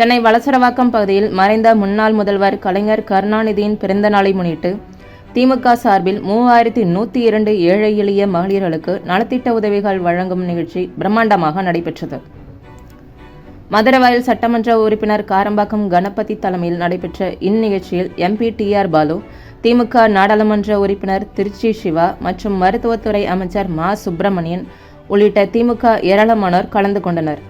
சென்னை வளசரவாக்கம் பகுதியில் மறைந்த முன்னாள் முதல்வர் கலைஞர் கருணாநிதியின் பிறந்த நாளை முன்னிட்டு திமுக சார்பில் மூவாயிரத்தி நூற்றி இரண்டு ஏழை எளிய மகளிர்களுக்கு நலத்திட்ட உதவிகள் வழங்கும் நிகழ்ச்சி பிரம்மாண்டமாக நடைபெற்றது. மதுரவாயில் சட்டமன்ற உறுப்பினர் காரம்பாக்கம் கணபதி தலைமையில் நடைபெற்ற இந்நிகழ்ச்சியில் MP T R Baalu DMK நாடாளுமன்ற உறுப்பினர் திருச்சி சிவா மற்றும் மருத்துவத்துறை அமைச்சர் மா சுப்பிரமணியன் உள்ளிட்ட திமுக ஏராளமானோர் கலந்து கொண்டனர்.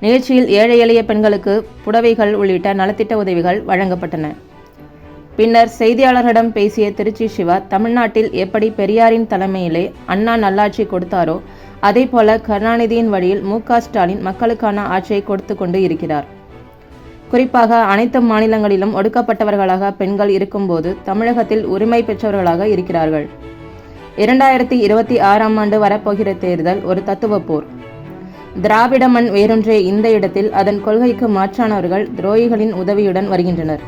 நிகழ்ச்சியில் ஏழை எளிய பெண்களுக்கு புடவைகள் உள்ளிட்ட நலத்திட்ட உதவிகள் வழங்கப்பட்டன. பின்னர் செய்தியாளர்களிடம் பேசிய திருச்சி சிவா தமிழ்நாட்டில் எப்படி பெரியாரின் தலைமையிலே அண்ணா நல்லாட்சி கொடுத்தாரோ அதேபோல கருணாநிதியின் வழியில் மு. ஸ்டாலின் மக்களுக்கான ஆட்சியை கொடுத்து கொண்டு இருக்கிறார். குறிப்பாக அனைத்து மாநிலங்களிலும் ஒடுக்கப்பட்டவர்களாக பெண்கள் இருக்கும்போது தமிழகத்தில் உரிமை பெற்றவர்களாக இருக்கிறார்கள். இரண்டாயிரத்தி இருபத்தி ஆறாம் ஆண்டு வரப்போகிற தேர்தல் ஒரு தத்துவ போர். திராவிட மண் வேறொன்றே இந்த இடத்தில் அதன் கொள்கைக்கு மாற்றானவர்கள் துரோகிகளின் உதவியுடன் வருகின்றனர்.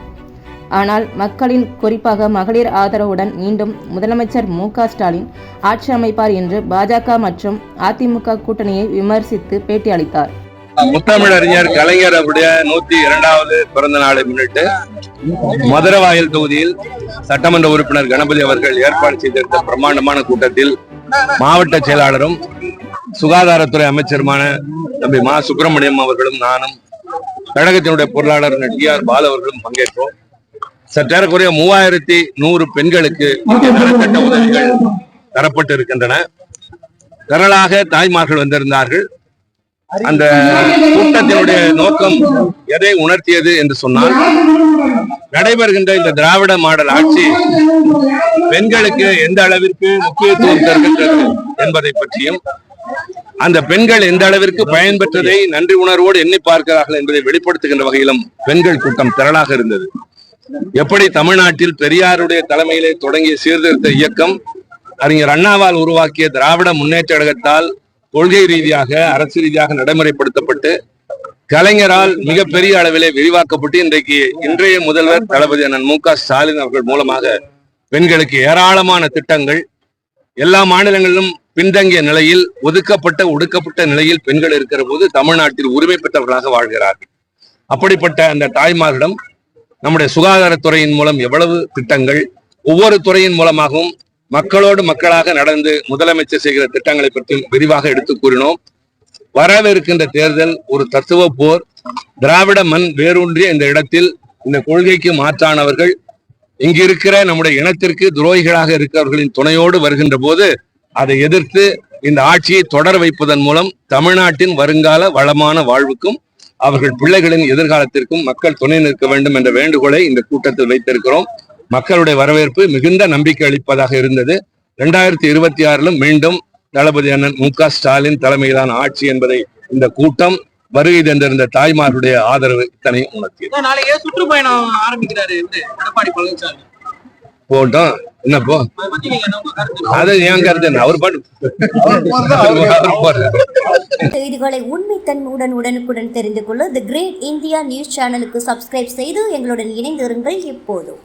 ஆனால் மக்களின் குறிப்பாக மகளிர் ஆதரவுடன் மீண்டும் முதலமைச்சர் மு க ஸ்டாலின் ஆட்சி அமைப்பார் என்று பாஜக மற்றும் அதிமுக கூட்டணியை விமர்சித்து பேட்டி அளித்தார். முத்தமிழறிஞர் கலைஞர் அவருடைய நூத்தி இரண்டாவது பிறந்த நாளை முன்னிட்டு மதுரவாயல் தொகுதியில் சட்டமன்ற உறுப்பினர் கணபதி அவர்கள் ஏற்பாடு செய்திருந்த பிரம்மாண்டமான கூட்டத்தில் மாவட்ட செயலாளரும் சுகாதாரத்துறை அமைச்சருமான தம்பி மா சுப்பிரமணியம் அவர்களும் நானும் கழகத்தினுடைய பொருளாளர் டி ஆர் பால் அவர்களும் பங்கேற்றோம். சற்றேறக்குறைய மூவாயிரத்தி நூறு பெண்களுக்கு நலத்திட்ட உதவிகள் தரப்பட்டு இருக்கின்றன திரளாக தாய்மார்கள் வந்திருந்தார்கள். அந்த கூட்டத்தினுடைய நோக்கம் எதை உணர்த்தியது என்று சொன்னால் நடைபெறுகின்ற இந்த திராவிட மாடல் ஆட்சி பெண்களுக்கு எந்த அளவிற்கு முக்கியத்துவம் தருகின்றது என்பதை பற்றியும் அந்த பெண்கள் எந்த அளவிற்கு பயன்பெற்றதை நன்றி உணர்வோடு எண்ணி பார்க்கிறார்கள் என்பதை வெளிப்படுத்துகின்ற வகையிலும் பெண்கள் கூட்டம் திரளாக இருந்தது. எப்படி தமிழ்நாட்டில் பெரியாருடைய தலைமையிலே தொடங்கிய சீர்திருத்த இயக்கம் அறிஞர் அண்ணாவால் உருவாக்கிய திராவிட முன்னேற்ற கழகத்தால் கொள்கை ரீதியாக அரசு ரீதியாக நடைமுறைப்படுத்தப்பட்டு கலைஞரால் மிகப்பெரிய அளவிலே விரிவாக்கப்பட்டு இன்றைக்கு இன்றைய முதல்வர் தளபதி அண்ணன் மு க ஸ்டாலின் அவர்கள் மூலமாக பெண்களுக்கு ஏராளமான திட்டங்கள் எல்லா மாநிலங்களிலும் பின்தங்கிய நிலையில் ஒதுக்கப்பட்ட ஒடுக்கப்பட்ட நிலையில் பெண்கள் இருக்கிற போது தமிழ்நாட்டில் உரிமை பெற்றவர்களாக வாழ்கிறார்கள். அப்படிப்பட்ட அந்த தாய்மார்களிடம் நம்முடைய சுகாதாரத்துறையின் மூலம் எவ்வளவு திட்டங்கள் ஒவ்வொரு துறையின் மூலமாகவும் மக்களோடு மக்களாக நடந்து முதலமைச்சர் செய்கிற திட்டங்களை பற்றி விரிவாக எடுத்து கூறினோம். வரவிருக்கின்ற தேர்தல் ஒரு தத்துவ போர். திராவிட மண் வேரூன்றிய இந்த இடத்தில் இந்த கொள்கைக்கு மாற்றானவர்கள் இங்கிருக்கிற நம்முடைய இனத்திற்கு துரோகிகளாக இருக்கிறவர்களின் துணையோடு வருகின்ற போது அதை எதிர்த்து இந்த ஆட்சியை தொடர வைப்பதன் மூலம் தமிழ்நாட்டின் வருங்கால வளமான வாழ்வுக்கும் அவர்கள் பிள்ளைகளின் எதிர்காலத்திற்கும் மக்கள் துணை நிற்க வேண்டும் என்ற வேண்டுகோளை இந்த கூட்டத்தில் வைத்திருக்கிறோம். மக்களுடைய வரவேற்பு மிகுந்த நம்பிக்கை அளிப்பதாக இருந்தது. இரண்டாயிரத்தி இருபத்தி ஆறிலும் மீண்டும் தளபதி அண்ணன் மு க ஸ்டாலின் தலைமையிலான ஆட்சி என்பதை இந்த கூட்டம் வருகை தந்திருந்த தாய்மார்களுடைய ஆதரவு இத்தனை உணர்த்தியது நாளைக்கு சுற்றுப்பயணம் ஆரம்பிக்கிறாரு இவரு எடப்பாடி பழனிசாமி. போட்டோம் என்ன கருத்து? அது என் கருத்து அவர் பாட்டு. செய்திகளை உண்மைத்தன்மையுடன் உடனுக்குடன் தெரிந்து கொள்ள தி கிரேட் இந்தியா நியூஸ் சேனலுக்கு சப்ஸ்கிரைப் செய்து எங்களுடன் இணைந்திருங்கள் எப்போதும்